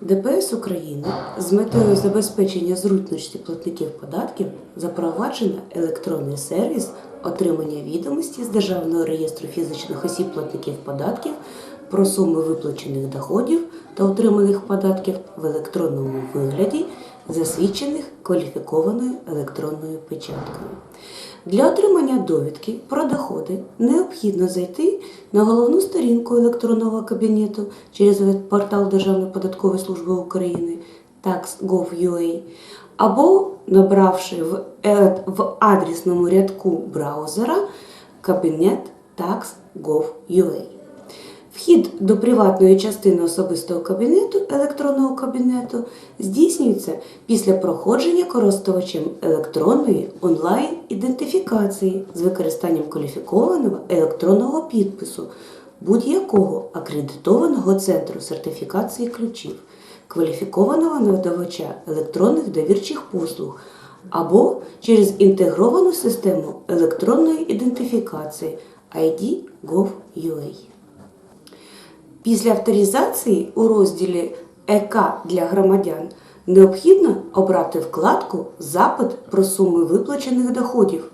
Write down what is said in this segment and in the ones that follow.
ДПС України з метою забезпечення зручності платників податків запроваджено електронний сервіс отримання відомості з Державного реєстру фізичних осіб платників податків про суми виплачених доходів та отриманих податків в електронному вигляді, засвідчених кваліфікованою електронною печаткою. Для отримання довідки про доходи необхідно зайти на головну сторінку електронного кабінету через портал Державної податкової служби України tax.gov.ua або набравши в, е, в адресному рядку браузера кабінет tax.gov.ua. Вхід до приватної частини особистого кабінету електронного кабінету здійснюється після проходження користувачем електронної онлайн-ідентифікації з використанням кваліфікованого електронного підпису будь-якого акредитованого центру сертифікації ключів, кваліфікованого надавача електронних довірчих послуг або через інтегровану систему електронної ідентифікації ID.gov.ua. Після авторизації у розділі ЕК для громадян необхідно обрати вкладку Запит про суми виплачених доходів.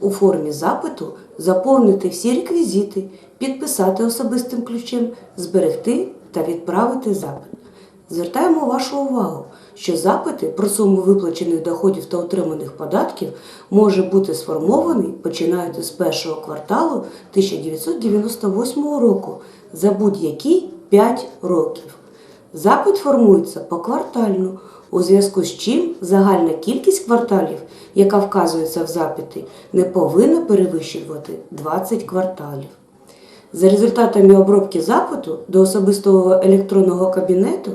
У формі запиту заповнити всі реквізити, підписати особистим ключем, зберегти та відправити запит. Звертаємо вашу увагу, що запити про суму виплачених доходів та отриманих податків може бути сформований починаючи з першого кварталу 1998 року за будь-які 5 років. Запит формується поквартально, у зв'язку з чим загальна кількість кварталів, яка вказується в запиті, не повинна перевищувати 20 кварталів. За результатами обробки запиту до особистого електронного кабінету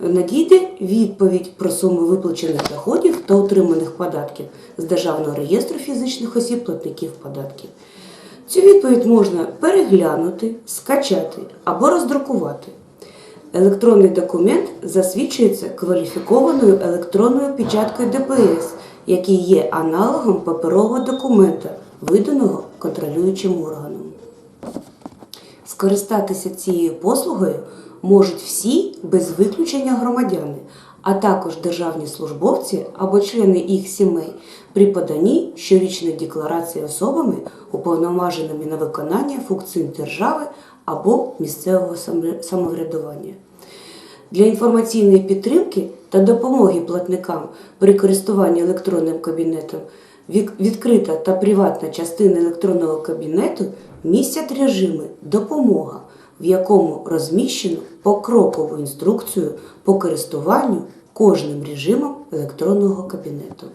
надійде відповідь про суму виплачених доходів та отриманих податків з Державного реєстру фізичних осіб платників податків. Цю відповідь можна переглянути, скачати або роздрукувати. Електронний документ засвідчується кваліфікованою електронною печаткою ДПС, який є аналогом паперового документа, виданого контролюючим органом. Скористатися цією послугою можуть всі без виключення громадяни, а також державні службовці або члени їх сімей при поданні щорічної декларації особами, уповноваженими на виконання функцій держави або місцевого самоврядування. Для інформаційної підтримки та допомоги платникам при користуванні електронним кабінетом відкрита та приватна частина електронного кабінету містять режими Допомога, в якому розміщено покрокову інструкцію по користуванню кожним режимом електронного кабінету.